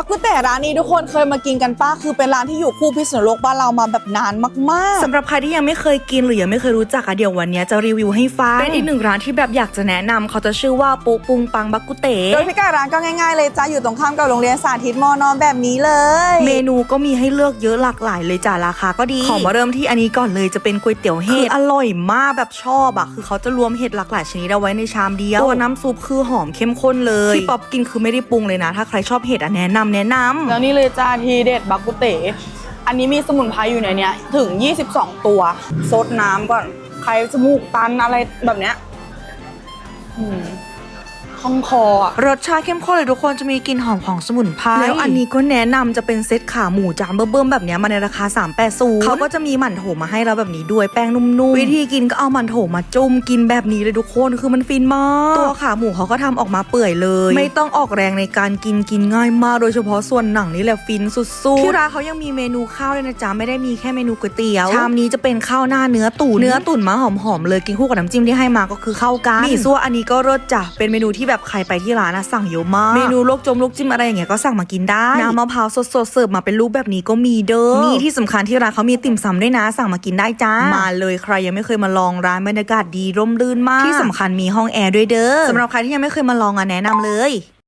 บักกุแต่ร้านนี้ทุกคนเคยมากินกันป้าคือเป็นร้านที่อยู่คู่พิษณุโลกบ้านเรามาแบบนานมากๆสำหรับใครที่ยังไม่เคยกินหรือยังไม่เคยรู้จักอะเดี๋ยววันเนี้ยจะรีวิวให้ฟังเป็นอีกหนึ่งร้านที่แบบอยากจะแนะนำเขาจะชื่อว่าปูปุงปังบักกุเต๋โดยพิกัดร้านก็ง่ายๆเลยจ้าอยู่ตรงข้ามกับโรงเรียนสาธิตมอนอแบบนี้เลย เมนูก็มีให้เลือกเยอะหลากหลายเลยจ้ะราคาก็ดีขอมาเริ่มที่อันนี้ก่อนเลยจะเป็นก๋วยเตี๋ยวเห็ดอร่อยมากแบบชอบอะคือเขาจะรวมเห็ดหลากหลายชนิดเอาไว้ในชามเดียวตัวน้ำซุปคือหอมเข้มข้นเลยที่ป๊อปกินคือไม่ได้ปรุงเลยนะ ถ้าใครชอบเห็ดอะแนะนำแนะนำแล้วนี่เลยจ้าทีเด็ดบักกุเตอันนี้มีสมุนไพรอยู่ในเนี้ยถึง 22 ตัวซดน้ำก่อน ใครจมูกตันอะไรแบบเนี้ยอืม คล่องคออะรสชาติเข้มข้นเลยทุกคนจะมีกลิ่นหอมของสมุนไพรแล้วอันนี้ก็แนะนำจะเป็นเซตขาหมูจานเบิ่มๆแบบเนี้ยมาในราคา 380เขาก็จะมีหมั่นโถมาให้เราแบบนี้ด้วยแป้งนุ่มๆ วิธีกินก็เอาหมั่นโถมาจุ่มกินแบบนี้เลยทุกคนคือมันฟินมาก ตัวขาหมูเขาก็ทำออกมาเปื่อยเลย ไม่ต้องออกแรงในการกินกินง่ายมากโดยเฉพาะส่วนหนังนี่แหละฟินสุดๆที่ร้านเขายังมีเมนูข้าวด้วยนะจ๊ะไม่ได้มีแค่เมนูก๋วยเตี๋ยวชามนี้จะเป็นข้าวหน้าเนื้อตุ๋นเนื้อตุ๋นมาหอมๆเลยกินคู่กับน้ำจิ้มที่ให้มาก็คือเข้ากันมีซั่วอันนี้ก็รสจ้ะเป็นเมนูที่แบบใครไปที่ร้านนะสั่งเยอะมาก เมนูลวกจมลวกจิ้มอะไรอย่างเงี้ยก็สั่งมากินได้ น้ำมะพร้าวสดๆเสิร์ฟมาเป็นรูปแบบนี้ก็มีเด้อนี่ที่สำคัญที่ร้านเขามีติ่มซำด้วยนะ สั่งมากินได้จ้า มาเลยใครยังไม่เคยมาลองร้านบรรยากาศดีร่มรื่นมาก ที่สำคัญมีห้องแอร์ด้วยเด้อสำหรับใครที่ยังไม่เคยมาลองอะแนะนำเลย